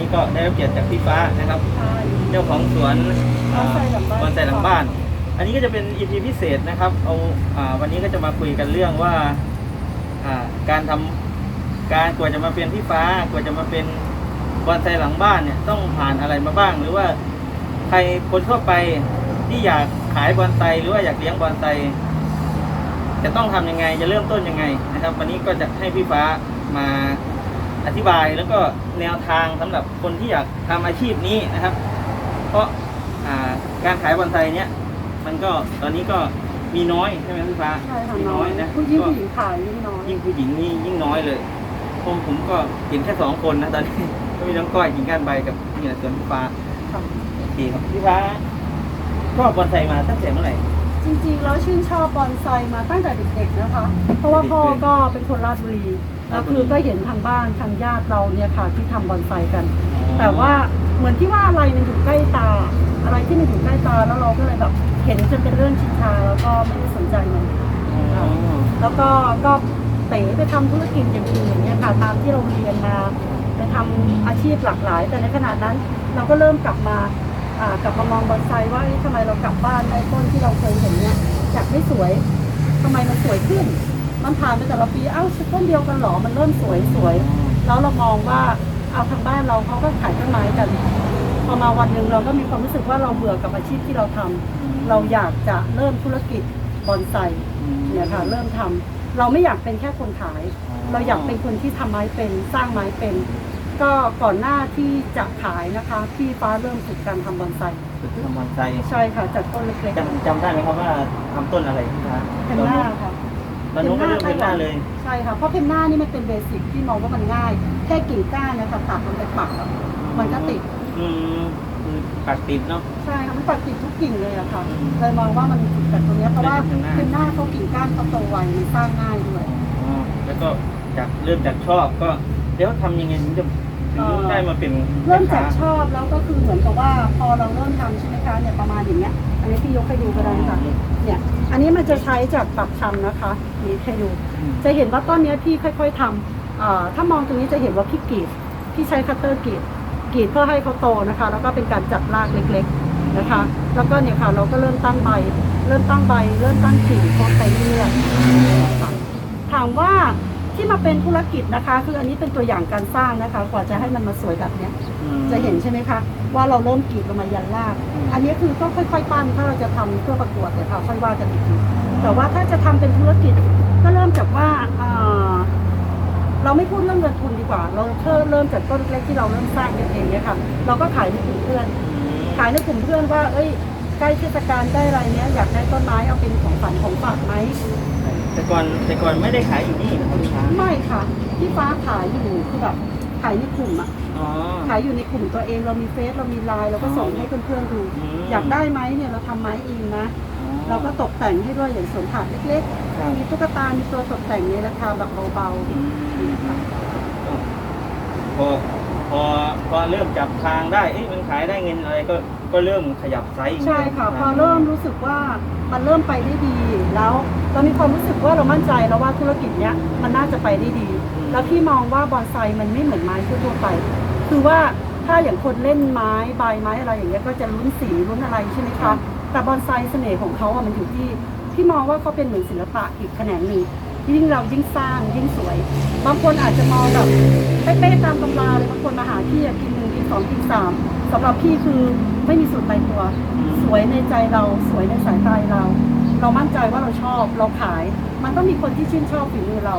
นี้ก็ได้รับเกียรติจากพี่ฟ้านะครับค่ะเจ้าของสวนบอนไซหลังบ้านบอนไซหลังบ้าน อันนี้ก็จะเป็น EP พิเศษนะครับเอาอ่าวันนี้ก็จะมาคุยกันเรื่องว่าอ่าการทำการกว่าจะมาเป็นพี่ฟ้ากว่าจะมาเป็นบอนไซหลังบ้านเนี่ยต้องผ่านอะไรมาบ้าง หรือว่าใครคนทั่วไปที่อยากขายบอนไซหรือว่าอยากเลี้ยงบอนไซจะต้องทำยังไงจะเริ่มต้นยังไงนะครับ วันนี้ก็จะให้พี่ฟ้ามา อธิบายแล้วก็แนวทางสำหรับคนที่อยากทำอาชีพนี้นะครับ เพราะอ่าการขายบอนไซเนี่ยมันก็ตอนนี้ก็มีน้อยใช่ไหมพี่ฟ้าใช่ค่ะมีน้น้ออยยนะผู้ยิ่งก็ผู้หญิงขายยิ่งน้อยยิ่งผู้หญิงนี่ยิ่งน้อยเลยผมผมก็เห็นแค่สองคนนะตอนนี้ก็มีน้องก้อยกิ่งก้านใบกับนี่แหละส่วนพี่ฟ้าค่ะโอเคครับพี่ฟ้าชอบบอนไซมาตั้งแต่เมื่อไหร่ จริงๆ แล้วชื่นชอบบอนไซมาตั้งแต่เด็กๆนะคะ เพราะว่าพ่อก็เป็นคนราชบุรีแล้วคือก็เห็นทางบ้านทางญาติเราเนี่ยค่ะที่ทำบอนไซกัน แต่ว่าเหมือนที่ว่าอะไรมันอยู่ใกล้ตา อะไรที่มันอยู่ใกล้ตาแล้วเราก็เลยแบบเห็นจนเป็นเรื่องชินชาแล้วก็ไม่ได้สนใจมันอ๋อแล้วก็ก็เต๋ไปทำธุรกิจอย่างอื่นอย่างเงี้ยค่ะตามที่เราเรียนมาไปทำอาชีพหลากหลาย แต่ในขณะนั้นเราก็เริ่มกลับมาอ่า กลับมามองบอนไซว่าทำไมเรากลับบ้านไอ้ต้นที่เราเคยเห็นเนี่ยจากไม่สวยทำไมมันสวยขึ้น มันผ่านไปแต่ละปีเอ้าต้นเดียวกันหรอมันเริ่มสวยสวยแล้วเรามองว่าเอาทางบ้านเราเขาก็ขายต้นไม้กันพอมาวันหนึ่งเราก็มีความรู้สึกว่าเราเบื่อกับอาชีพที่เราทำเราอยากจะเริ่มธุรกิจบอนไซเนี่ยค่ะเริ่มทำเราไม่อยากเป็นแค่คนขาย เราอยากเป็นคนที่ทำไม้เป็นสร้างไม้เป็น ก็ก่อนหน้าที่จะขายนะคะพี่ฟ้าเริ่มฝึกการทำบอนไซฝึกทำบอนไซใช่ค่ะจากต้นเล็กจำจำได้ไหมครับว่าทำต้นอะไรพี่ฟ้าๆเพนหน้าค่ะตอนนู้นก็เริ่มเป็นหน้าเลยใช่ค่ะเพราะเพนหน้านี่มันเป็นเบสิกที่มองว่ามันง่าย แค่กิ่งก้านนะคะตัดมันไปปักแล้วมันก็ติดอืมคือปักติดเนาะใช่ค่ะมันปักติดทุกกิ่งเลยอะค่ะอืมเลยมองว่ามันติดแต่ตรงเนี้ยเพราะว่าได้จากเพนหน้าเพนหน้าเขากิ่งก้านเขาโตไวมันสร้างง่ายด้วยอ๋อแล้วก็จากเริ่มจากชอบก็แล้วทำยังไงถึงจะ ถึงได้มาเป็นเริ่มจากแค้ชอบแล้วก็คือเหมือนกับว่าพอเราเริ่มทำใช่ไหมคะเนี่ยประมาณอย่างเงี้ย อันนี้พี่ยกให้ดูก็ได้ค่ะเนี่ยอันนี้มันจะใช้จากปักชำนะคะนี่ให้ดู อืมจะเห็นว่าต้นเนี้ยพี่ค่อยๆทำอ่าถ้ามองตรงนี้จะเห็นว่าพี่กรีดพี่ใช้คัตเตอร์กรีดกรีดเพื่อให้เขาโตนะคะ แล้วก็เป็นการจัดรากเล็กๆนะคะ แล้วก็เนี่ยค่ะเราก็เริ่มตั้งใบ เริ่มตั้งใบ เริ่มตั้งกิ่งโคตรไปเรื่อยๆค่ะถามว่า ที่มาเป็นธุรกิจนะคะ คืออันนี้เป็นตัวอย่างการสร้างนะคะ กว่าจะให้มันมาสวยแบบเนี้ยอืมจะเห็นใช่ไหมคะ ว่าเราเริ่มกรีดลงมายันรากอืมอันนี้คือต้องค่อยๆปั้นถ้าเราจะทำเพื่อประกวดแต่ค่ะค่อยว่ากันอีกทีแต่ว่าถ้าจะทำเป็นธุรกิจก็เริ่มจากว่าอ่าเราไม่พูดเรื่องเงินทุนดีกว่า เราเริ่มเริ่มจากต้นเล็กๆที่เราเริ่มสร้างกันเองเนี่ยค่ะ เราก็ขายในกลุ่มเพื่อน ขายในกลุ่มเพื่อนว่า เอ้ยใกล้เทศกาลใกล้อะไรเนี้ยอยากได้ต้นไม้เอาเป็นของฝันของฝากไหม แต่ก่อนแต่ก่อนไม่ได้ขายอยู่นี่นะครับพี่ฟ้าไม่ค่ะที่ฟ้าขายอยู่คือแบบขายในกลุ่มอะอ๋อ ขายอยู่ในกลุ่มตัวเองเรามีเฟซเรามีไลน์เราก็ส่งให้เพื่อนๆดูอืม อยากได้ไหมเนี่ยเราทำไม้เองนะ เราก็ตกแต่งให้ด้วยอย่างสวนผักเล็กครับ ๆ มีตุ๊กตา มีตัวตกแต่งในราคาแบบเบาอืมพอ พอพอเริ่มจับทางได้เอ๊ะมันขายได้เงินอะไรก็ก็เริ่มขยับไซส์ๆใช่ค่ะ พอเริ่มรู้สึกว่ามันเริ่มไปได้ดีแล้วเรามีความรู้สึกว่าเรามั่นใจแล้วว่าธุรกิจเนี้ยมันน่าจะไปได้ดี แล้วพี่มองว่าบอนไซมันไม่เหมือนไม้ทั่วๆไป คือว่าถ้าอย่างคนเล่นไม้ใบไม้อะไรอย่างเงี้ยก็จะลุ้นสีลุ้นอะไรใช่ไหมคะแต่บอนไซเสน่ห์ของเขาอะมันอยู่ที่พี่มองว่าเขาเป็นเหมือนศิลปะอีกแขนงหนึ่ง ยิ่งเรายิ่งสร้างยิ่งสวย บางคนอาจจะมองแบบเป๊ะๆตามตำราเลยบางคนมาหาพี่อะกินหนึ่งกินสองกินสามสำหรับพี่คือไม่มีสูตรตายตัว สวยในใจเราสวยในสายตาเรา เรามั่นใจว่าเราชอบเราขาย มันต้องมีคนที่ชื่นชอบฝีมือเรา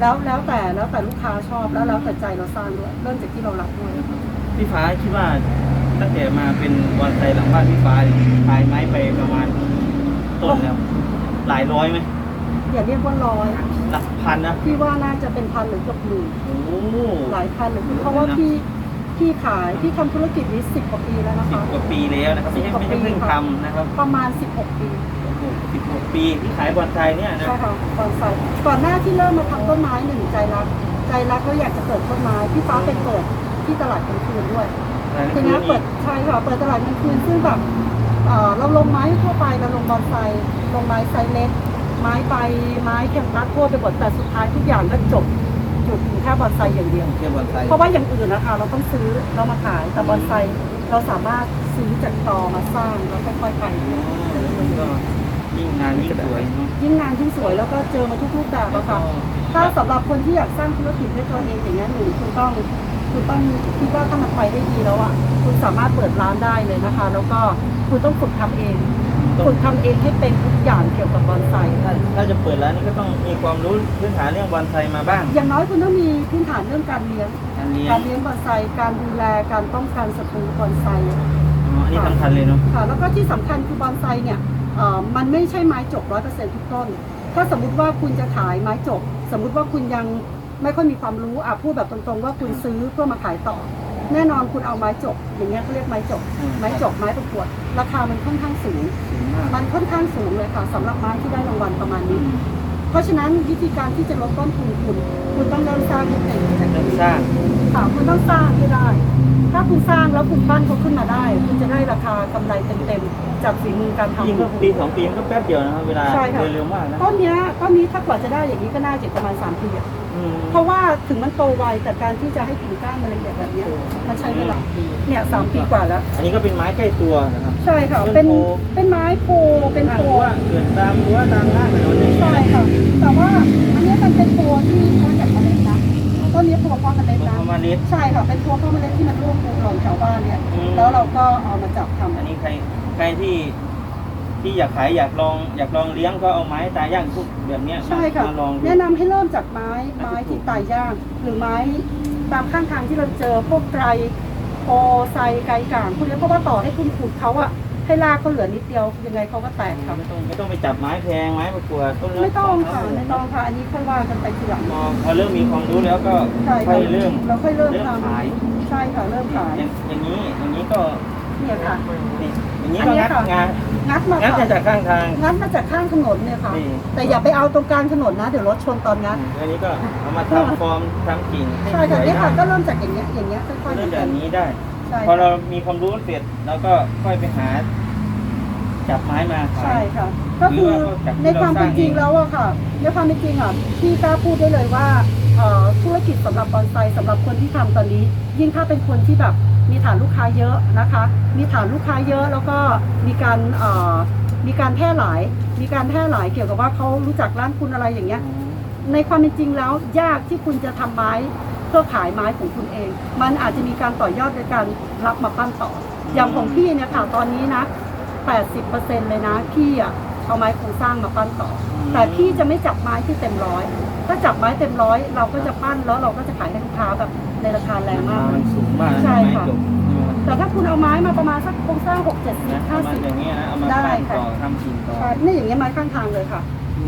แล้วแล้วแต่แล้วแต่ลูกค้าชอบแล้วแล้วแต่ใจเราสร้างด้วยเริ่มจากที่เรารักด้วยพี่ฟ้าคิดว่าตั้งแต่มาเป็นบอนไซหลังบ้านพี่ฟ้าเนี่ยขายไม้ไปประมาณต้นแล้วหลายร้อยไหม อย่าเรียกว่าร้อย หลักพันนะพี่ว่าน่าจะเป็นพันหรือเกือบหมื่นโอ้โห หลายพันเลยเพราะว่าพี่พี่ขายพี่ทำธุรกิจนี้สิบกว่าปีแล้วนะสิบคะ กว่าปีแล้วนะครับไม่ใช่ไม่ใช่เพิ่งทำนะครับประมาณสิบหกปีสิบกว่าปีที่ขายบอนไซเนี่ยนะ ใช่ค่ะก่อนใส่ก่อนหน้าที่เริ่มมาทำต้นไม้หนึ่งใจรัก ใจรักแล้วอยากจะเปิดต้นไม้พี่ฟ้าไปเปิดที่ตลาดกลางคืนด้วย ทีนี้เปิดใช่ค่ะเปิดตลาดกลางคืนซึ่งแบบเอ่อเราลงไม้ทั่วไปเราลงบอนไซลงไม้ไซส์เล็ก ไม้ใบไม้แคมปัสทั่วไปหมดแต่สุดท้ายทุกอย่างก็จบจุดอยู่แค่บอนไซอย่างเดียวแค่บอนไซเพราะว่าอย่างอื่นนะคะ เราต้องซื้อเรามาขายแต่บอนไซเราสามารถซื้อจากตอมาสร้างแล้วค่อยๆไปเรื่อยๆก็ยิ่งงานยิ่งสวยเนาะยิ่งงานยิ่งสวยแล้วก็เจอมาทุกรูปแบบอะค่ะ ถ้าสำหรับคนที่อยากสร้างธุรกิจด้วยตัวเองอย่างนี้ยหนูคุณต้องคุณต้องคิดว่าถ้ามันไปได้ดีแล้วอะคุณสามารถเปิดร้านได้เลยนะคะ แล้วก็คุณต้องฝึกทำเอง ฝึกทำเองให้เป็นทุกอย่างเกี่ยวกับบอนไซถ้าถ้าจะเปิดร้านนี่ก็ต้องมีความรู้พื้นฐานเรื่องบอนไซมาบ้าง อย่างน้อยคุณต้องมีพื้นฐานเรื่องการเลี้ยง การเลี้ยง การเลี้ยงบอนไซการดูแล การป้องกันศัตรูบอนไซอ๋ออันนี้สำคัญเลยเนาะ ค่ะ แล้วก็ที่สำคัญคือบอนไซเนี่ยเอ่อมันไม่ใช่ไม้จบร้อยเปอร์เซ็นต์ทุกต้น ถ้าสมมติว่าคุณจะขายไม้จบ สมมุติว่าคุณยังไม่ค่อยมีความรู้อะพูดแบบตรงๆว่าคุณซื้อเพื่อมาขายต่อ แน่นอนคุณเอาไม้จบ อย่างเงี้ยเขาเรียกไม้จบ ไม้จบไม้ประกวด ราคามันค่อนข้างสูงสูงมากมันค่อนข้างสูงเลยค่ะสำหรับไม้ที่ได้รางวัลประมาณนี้ เพราะฉะนั้นวิธีการที่จะลดต้นทุนคุณ คุณต้องเริ่มสร้างให้เป็นจากเริ่มนี้สร้างค่ะคุณต้องสร้างให้ได้ ถ้าคุณสร้างแล้วคุณปั้นเขาขึ้นมาได้ คุณจะได้ราคากำไรเต็มๆจากฝีมือการทำยิ่งเพื่อคุณปีสองปีมันก็แป๊บเดียวนะครับเวลาใช่ค่ะเร็วๆมากนะต้นเนี้ยต้นนี้ถ้ากว่าจะได้อย่างนี้ก็น่าจะประมาณ3ปีอะอืม เพราะว่าถึงมันโตไวแต่การที่จะให้กิ่งก้านมันละเอียดแบบเนี้ยมันใช้เวลาเนี่ยสามปีกว่าแล้ว อันนี้ก็เป็นไม้ใกล้ตัวนะครับ ใช่ค่ะต้นเป็นโพเป็นไม้โพเป็นโพรั้วเกิดตามรั้วตามล่างถนนเนี่ยใช่ค่ะแต่ว่าอันเนี้ยมันเป็นโพที่เพาะจากเมล็ดนะต้นนี้โพเพาะเมล็ดนะประมาณนี้ใช่ค่ะเป็นโพเพาะเมล็ดที่มันร่วงปลูกหล่นแถวบ้านเนี่ยอืมแล้วเราก็เอามาจับทำอันนี้ใครใครที่ ที่อยากขายอยากลองอยากลองเลี้ยงก็เอาไม้ตายย่างพวกแบบเนี้ยใช่ค่ะ มาลองดู แนะนำให้เริ่มจากไม้ไม้ที่ตายย่างหรือไม้ตามข้างทางที่เราเจอพวกไกรโพไซไกรก่างพวกนี้เพราะว่าต่อให้คุณขุดเขาอะให้รากเขาเหลือนิดเดียวยังไงเขาก็แตกค่ะไม่ต้องไม่ต้องไปจับไม้แพงไม้ประกวดต้นละไม่ต้องค่ะสหไม่ต้องค่ะอันนี้ค่อยว่ากันไปทีหลังพอพอเริ่มมีความรู้แล้วก็ใช่ค่ค่ะอยเริ่มเราค่อยเริ่มเริ่มทำขายใช่ค่ะเริ่มขายอย่างอย่างนี้อย่างนี้ก็เนี่ยค่ะนี่อย่างนี้อันก็เนี้งัยดค่ะงาน งัดมางัดค่ะมาจากข้างทาง งัดมาจากข้างถนนเนี่ยค่ะ นี่ แต่อย่าไปเอาตรงกลางถนนนะ เดี๋ยวรถชนตอนงัดอันนี้ก็เอามาทำฟอร์มทำกิ่งให้ใช่สค่ะวยเนี่ยค่ะได้ก็เริ่มจากอย่างเงี้ยอย่างเงี้ยค่อยๆเริ่มเดิจากนนี้ได้ ใช่พอเราค่ะมีความรู้เสร็จแล้วก็ค่อยไปหา จับไม้มาขาใช่ย ค่ะ ก็คือหรือว่าจากที่ในความเป็นจริงเราสร้างเองแล้วอะค่ะ ในความเป็นจริงอะพี่กล้าพูดได้เลยว่าเอ่อธุรกิจสำหรับบอนไซสำหรับคนที่ทำตอนนี้ ยิ่งถ้าเป็นคนที่แบบ มีฐานลูกค้าเยอะนะคะ มีฐานลูกค้าเยอะแล้วก็มีการเอ่อมีการแพร่หลาย มีการแพร่หลายเกี่ยวกับว่าเขารู้จักร้านคุณอะไรอย่างเงี้ย ในความเป็นจริงแล้วยากที่คุณจะทำไม้เพื่อขายไม้ของคุณเอง มันอาจจะมีการต่อยอดโดยการรับมาปั้นต่อ อย่างของพี่เนี่ยค่ะตอนนี้นะ 80%เลยนะพี่อะเอาไม้โครงสร้างมาปั้นต่ออมแต่พี่จะไม่จับไม้ที่เต็มร้อย ถ้าจับไม้เต็มร้อยเราก็จะปั้นแล้วเราก็จะขายให้ลูกค้าแบบ ในราคาแรงมาก มันสูงมากนะใช่ไม้ค่ะจบใช่ไหมแต่ถ้าคุณเอาไม้มาประมาณสักโครงสร้าง6 7นะ0เอามา50อย่างเงี้ยนะเอามาได้ปั้นค่ะ ต่อทำกิ่งต่อใช่นี่อย่างเงี้ยไม้ข้างทางเลยค่ะ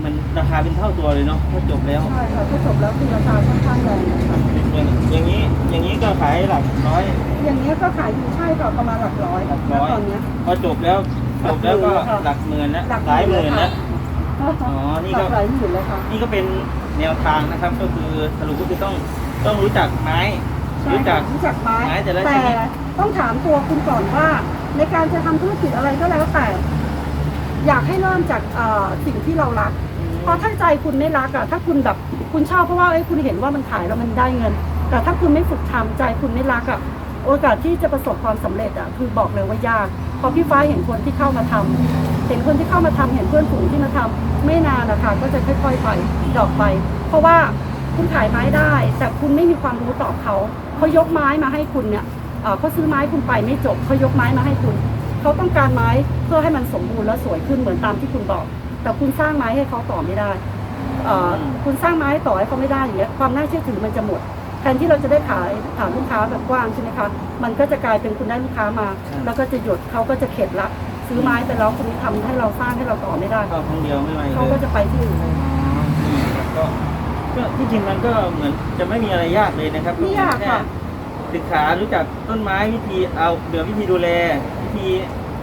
มันราคาเป็นเท่าตัวเลยเนาะถ้าจบแล้ว ใช่ค่ะถ้าจบแล้วคือราคาค่อนข้างแรงเลยค่ะอย่างอย่างนี้อย่างนี้ก็ขายหลักร้อยอย่างเงี้ยก็ขายอยู่ใช่ค่ะประมาณหลักร้อยหลักร้อยณตอนเนี้ย พอจบแล้วจบแล้วก็หลักหมื่นแล้วค่ะหลักหมื่นแล้วหลายหมื่นหลัแล้วกอ๋อนี่หก็ลักหลายหมื่นเลยค่ะ นี่ก็เป็นแนวทางนะครับก็คือสรุปก็คือต้อง ต้องรู้จักไม้ ใช่รู้จัค่ะก รู้จักไม้ไม้แต่ละชแต่นิด ต้องถามตัวคุณก่อนว่า ในการจะทำธุรกิจอะไรก็แล้วแต่ อยากให้เริ่มจากเอ่อสิ่งที่เรารัก เพราะถ้าใจคุณไม่รักอะถ้าคุณแบบคุณชอบเพราะว่าเอ้ยคุณเห็นว่ามันขายแล้วมันได้เงิน แต่ถ้าคุณไม่ฝึกทำใจคุณไม่รักอะโอกาสที่จะประสบความสำเร็จอะคือบอกเลยว่ายากเพราะพี่ฟ้าเห็นคนที่เข้ามาทำเห็นคนที่เข้ามาทำเห็นเพื่อนฝูงที่มาทำไม่นานนะคะก็จะค่อยๆไปดอกไป เพราะว่า คุณขายไม้ได้ แต่คุณไม่มีความรู้ต่อเขาเขายกไม้มาให้คุณเนี่ยเอ่อเขาซื้อไม้คุณไปไม่จบเขายกไม้มาให้คุณเขาต้องการไม้เพื่อให้มันสมบูรณ์และสวยขึ้นเหมือนตามที่คุณบอก แต่คุณสร้างไม้ให้เขาต่อไม่ได้เอ่อคุณสร้างไม้ต่อให้เขาไม่ได้อย่างเงี้ยความน่าเชื่อถือมันจะหมดแทนที่เราจะได้ขายฐานลูกค้าแบบกว้างใช่ไหมคะ มันก็จะกลายเป็นคุณได้ลูกค้ามา แล้วก็จะหยุดเขาก็จะเข็ดละ ซื้อไม้ไปแล้วคุณทำให้เราสร้างให้เราต่อไม่ได้เข้าครั้งเดียวไม่ไหวเขาเลก็ยจะไปที่อื่นเลยนี่ครับก็ ก็ที่จริงมันก็เหมือนจะไม่มีอะไรยากเลยนะครับไม่ยากค่ะแศึกษารู้จักต้นไม้วิธีเอาเดี๋ยววิธีดูแล วิธี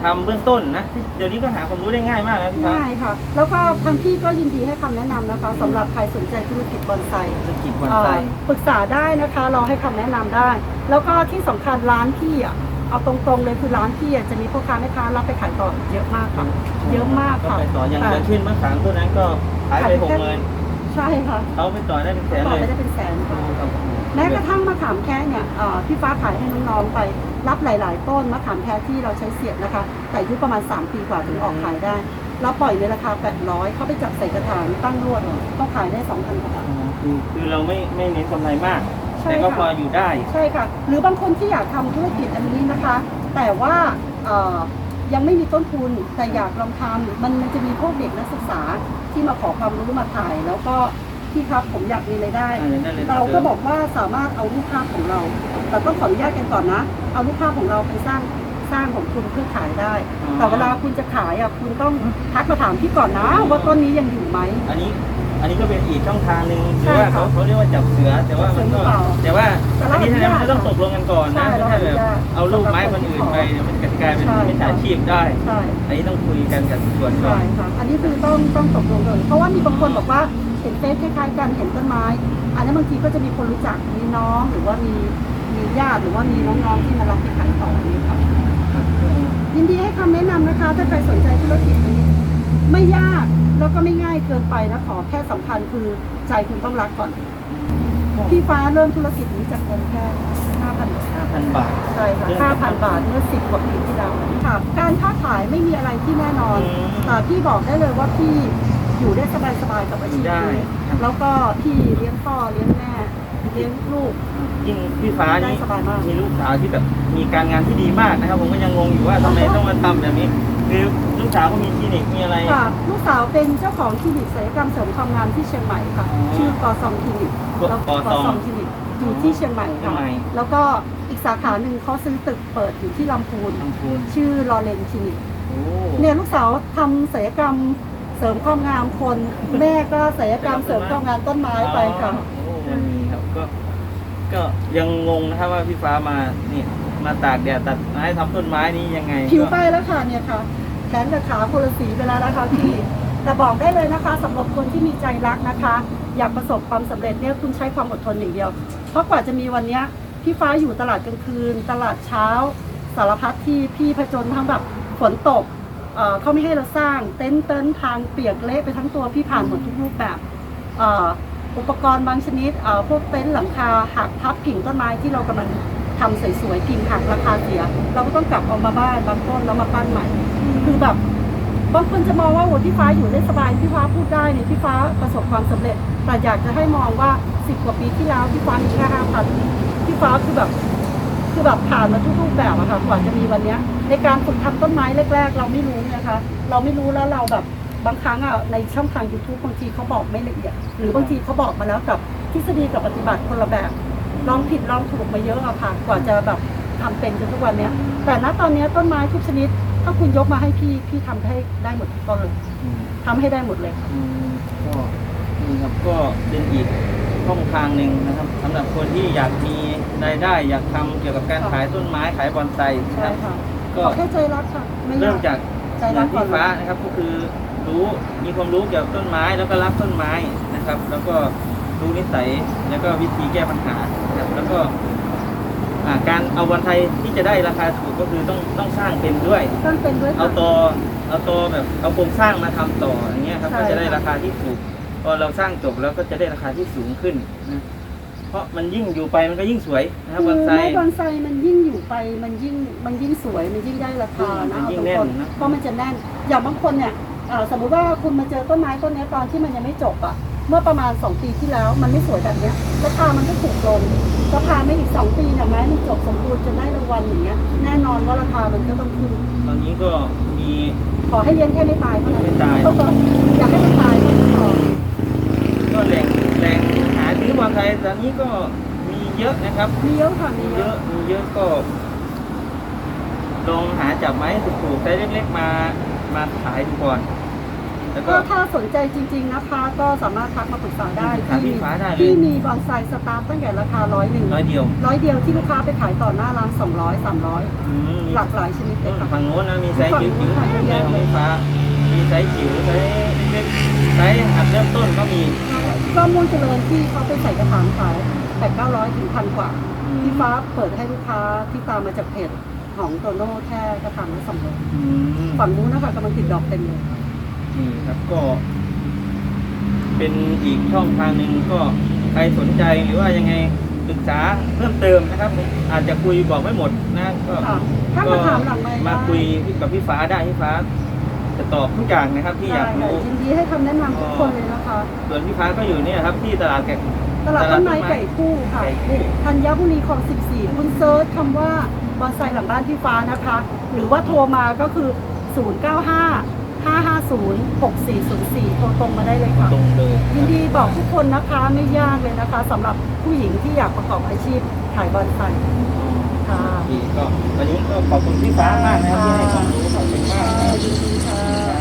ทำเบื้องต้นนะเดี๋ยวนี้ก็หาความรู้ได้ง่ายมากนะพี่ฟ้าง่ายค่ะ แล้วก็ทางพี่ก็ยินดีให้คำแนะนำนะคะสำหรับใครสนใจธุรกิจบอนไซธุรกิจบอนเอ่ไซอปรึกษาได้นะคะเราให้คำแนะนำได้ แล้วก็ที่สำคัญร้านพี่อะเอาตรงๆเลยคือร้านพี่อะจะมีพ่อค้าแม่ค้ารับไปขายต่อเยอะมากค่ะ เยอะมากก็ค่ะไปต่ออย่างค่ะอย่างเช่นมะขามตัวนั้นก็ขายไปหกหมื่น ใช่ค่ะเขาไปต่อได้เป็นแสนต่อเลยไปได้เป็นแสนค่ะแม้กระทั่งมะขามแคะเนี่ยเอ่อพี่ฟ้าขายให้น้องๆไปรับหลาย ๆ ต้นมะขามแคะที่เราใช้เสียบนะคะ แต่อายุประมาณ 3 ปีกว่าถึงออกขายได้เราปล่อยในราคา 800เขาไปจับใส่กระถางตั้งรวดก็ขายได้ 2,000กว่าบาทอ๋อคือคือเราไม่ไม่เน้นกำไรมาก ใช่แต่ก็ค่ะ พออยู่ได้ ใช่ค่ะ หรือบางคนที่อยากทำธุรกิจอันนี้นะคะ แต่ว่าเอ่อ ยังไม่มีต้นทุนแต่อยากลองทำมันมันจะมีพวกเด็กนักศึกษาที่มาขอความรู้มาถ่าย แล้วก็พี่ครับผมอยากมีรายได้อ่าได้เลยเราก็บอกว่าสามารถเอารูปภาพของเรา แต่ต้องขออนุญาตกันก่อนนะ เอารูปภาพของเราไปสร้างสร้างของคุณเพื่อขายได้ แต่เวลาคุณจะขายอะคุณต้องทักมาถามพี่ก่อนนะ ว่าต้นนี้ยังอยู่ไหมอันนี้อันนี้ก็เป็นอีกช่องทางหนึ่งหใช่รือว่าค่ะเขาเขาเรียกว่าจับเสือ แต่ว่ามันก็จับเสือหรือเปล่าแต่ว่าแต่ อัเรานนี้อนุแสดญางตว่ามันต้องตกลงกันก่อนนะใช่ไม่ใช่แบบเราอนุญาตเอารูปไม้คนอื่นไปเดี๋ยวมันจะกลายเป็นใช่มิจฉาชีพได้ ใช่อันนี้ต้องคุยกันกับส่วนก่อใช่นค่ะ อันนี้คือต้องต้องตกลงเลย เพราะว่ามีบางคนบอกว่าเห็นเฟซคล้ายๆกันเห็นต้นไม้ อันนี้นบางทีก็จะมีคนรู้จักมีน้องหรือว่ามีมีญาติหรือว่ามีน้องๆที่มารับไปขายต่ออันนี้ค่ะยินดีให้คำแนะนำนะคะ ถ้าใครสนใจธุรกิจนี้ ไม่ยากแล้วก็ไม่ง่ายเกินไปนะขอแค่สำคัญคือใจคุณต้องรักก่อน พี่ฟ้าเริ่มธุรกิจนี้จากเงินแค่5,000บาทห้าพันบาท ใช่ค่ะ5,000 บาทเมื่อ 10 กว่าปีที่แล้วค่ะการค้าขายไม่มีอะไรที่แน่นอนอืมแต่พี่บอกได้เลยว่าพี่อยู่ได้สบายๆกับอาชีพได้ นี้ครับแล้วก็พี่เลี้ยงพ่อเลี้ยงแม่เลี้ยงลูก ยิ่งพี่ฟ้านี่ได้สบายมาก มีลูกสาวที่แบบมีการงานที่ดีมากนะครับ ผมก็ยังงงอยู่ว่าทำไมต้องมาทำแบบนี้ คือลูกสาวก็มีคลินิกมีอะไร ค่ะลูกสาวเป็นเจ้าของคลินิกศัลยกรรมเสริมความงามที่เชียงใหม่ค่ะ อ๋อชื่อกอซองคลินิกกอแล้วกอซองคลินิกอยู่ที่เชียงใหม่เชียค่ะ งใหม่ แล้วก็อีกสาขาหนึ่งเขาซื้อตึกเปิดอยู่ที่ลำพูน ทำคูณชื่อลอเรนคลินิก โอ้เนี่ยลูกสาวทำศัลยกรรมเสริมความงามคน แม่ก็ศัลยกรรมเสริมความงามต้นไม้ไปค่ะ โอ้มันมีครับก็ ก็ยังงงนะครับว่าพี่ฟ้ามานี่ มาตากแดดตัดไม้ทำต้นไม้นี่ยังไงผิวก็ไปแล้วค่ะเนี่ยค่ะแขนกับขาคนละสีไปแล้วนะคะพี่แต่บอกได้เลยนะคะสำหรับคนที่มีใจรักนะคะ อยากประสบความสำเร็จเนี่ยคุณใช้ความอดทนอย่างเดียว เพราะกว่าจะมีวันเนี้ยพี่ฟ้าอยู่ตลาดกลางคืน ตลาดเช้า สารพัดที่พี่ผจญทั้งแบบฝนตกเอ่อเขาไม่ให้เราสร้างเต็นท์เต็นท์ทางเปียกเละไปทั้งตัวพี่ผ่านหมดทุกรูปแบบอ,อุปกรณ์บางชนิดอ่อพวกเต็นท์หลังคาหักทับกิ่งต้นไม้ที่เรากำลัง ทำสวยๆกิ่งหักราคาเสีย เราก็ต้องกลับเอามาบ้านบางต้นแล้วมาปั้นใหม่ คือแบบบางคนจะมองว่าโอ้พี่ฟ้าอยู่ได้สบายพี่ฟ้าพูดได้เนี่ยพี่ฟ้าประสบความสำเร็จ แต่อยากจะให้มองว่าสิบกว่าปีที่แล้วพี่ฟ้ามีแค่ห้าพันพี่ฟ้าคือแบบคือแบบผ่านมาทุกรูปแบบอะค่ะกว่าจะมีวันเนี้ยในการฝึกทำต้นไม้แรก ๆ เราไม่รู้นะคะ เราไม่รู้แล้วเราแบบบางครั้งอะในช่องทาง YouTube บางทีเขาบอกไม่ละเอียด หรือบางทีเขาบอกมาแล้วกับทฤษฎีกับปฏิบัติคนละแบบ ลองผิดลองถูกมาเยอะอะค่ะ กว่าจะแบบทำเป็นจนทุกวันเนี้ย แต่ณตอนเนี้ยต้นไม้ทุกชนิด ถ้าคุณยกมาให้พี่พี่ทำให้ได้หมดทุกต้นเลยอืมทำให้ได้หมดเลยอืมก็นี่ครับก็เป็นอีกช่องทางหนึ่งนะครับสำหรับคนที่อยากมีรายได้อยากทำเกี่ยวกับการค่ะขายต้นไม้ขายบอนไซนะใช่ครับค่ะก็ขอแค่ใจรักค่ะไม่เริ่ยามกจากใจรักก่อนพี่ฟ้านะครับ ก็คือรู้มีความรู้เกี่ยวกับต้นไม้แล้วก็รักต้นไม้นะครับ แล้วก็ รู้นิสัยแล้วก็วิธีแก้ปัญหานะครับแล้วก็อ่าการเอาบอนไทยที่จะได้ราคาถูกก็คือต้องต้องสร้างเป็นด้วย ต้องเป็นด้วยค่ะเอาตอเอาตอแบบเอาโครงสร้างมาทำต่ออย่างเงี้ยครับใช่ก็จะได้ค่ะราคาที่ถูกพอเราสร้างจบแล้วก็จะได้ราคาที่สูงขึ้นนะเพราะมันยิ่งอยู่ไปมันก็ยิ่งสวยนะครับบอนไซไม้บอนไซมันยิ่งอยู่ไปมันยิ่งมันยิ่งสวยมันยิ่งได้ราคานะมันยิ่งเอาแน่นตรงนะๆเพราะมันจะแน่นอย่างบางคนเนี่ยเอ่อสมมติว่าคุณมาเจอต้นไม้ต้นเนี้ยตอนที่มันยังไม่จบอะ เมื่อประมาณ 2 ปีที่แล้วมันไม่สวยแบบเนี้ยราคามันก็ถูกลงราคาไม่อีก 2 ปีเนี่ยไม้มันจบสมบูรณ์จนได้รางวัลอย่างเงี้ยแน่นอนว่าราคามันก็ต้องขึ้นตอนนี้ก็มีขอให้เลี้ยงแค่ไม่ตายเท่านั้นไม่ตายก็พออยากให้มันตายก็พอก็แหล่งแหล่งหาซื้อบอนไซตอนนี้ก็มีเยอะนะครับมีเยอะค่ะมีมีเยเยอะอะมีเยอะก็ลองหาจับไม้ถูกๆไซส์เล็กๆมามาขายดูก่อน แล้วก็ก็ถ้าสนใจจริง ๆนะคะ ก็สามารถทักมาปรึกษาได้ถามพี่ฟ้าได้เลยที่มีบอนไซสตาร์ทตั้งแต่ราคาร้อยหนึ่งร้อยเดียวร้อยเดียวที่ลูกค้าไปขายต่อหน้าร้านสองร้อยสามร้อยอืมหลากหลายชนิดเลยค่ะ ฝั่งโน้นนะมีไซส์ฝั่งจิ๋วโน้จิ๋นวค่ะในเยอะของแยะไฟฟ้า มีไซส์จิ๋วไซส์เล็กๆไซส์หัดเริ่มต้นก็มี ก็ม่วงเจริญที่เขาไปใส่กระถางขายแต่เก้าร้อยถึงพันกว่าอืม พี่ฟ้าเปิดให้ลูกค้าที่ตามมาจากเพจของโตโน่แค่กระถางละสองร้อยอืมฝั่งนู้นนะคะกำลังติดดอกเต็มเลย นี่ครับก็ เป็นอีกช่องทางหนึ่งก็ใครสนใจหรือว่ายังไงปรึกษาเพิ่มเติมนะครับ อาจจะคุยบอกไม่หมดนะก็ค่ะถ้ามาถามหลังไมค์มาได้คุยกับพี่ฟ้าได้พี่ฟ้าจะตอบทุกอย่างนะครับที่อยากได้รู้ยินดีให้คำแนะนำทุกคนเลยนะคะส่วนพี่ฟ้าก็อยู่เนี่ยครับ ที่ตลาดแกะตลาดต้นไม้ไก่คู่ค่ะไก่คู่ธัญบุรีคลอง 14 คุณเซิร์ชคำว่าบอนไซหลังบ้านพี่ฟ้านะคะ หรือว่าโทรมาก็คือ 095 550 6404โทรตรงมาได้เลยค่ะ ตรงเลยยินดีบอกทุกคนนะคะไม่ยากเลยนะคะสำหรับผู้หญิงที่อยากประกอบอาชีพขายบอนไซค่ะ ดีก็วันนี้ก็ขอบคุณพี่ฟ้ามากนะครับที่ให้ความรู้ขอบคุณมากนะครับยินดีค่ะ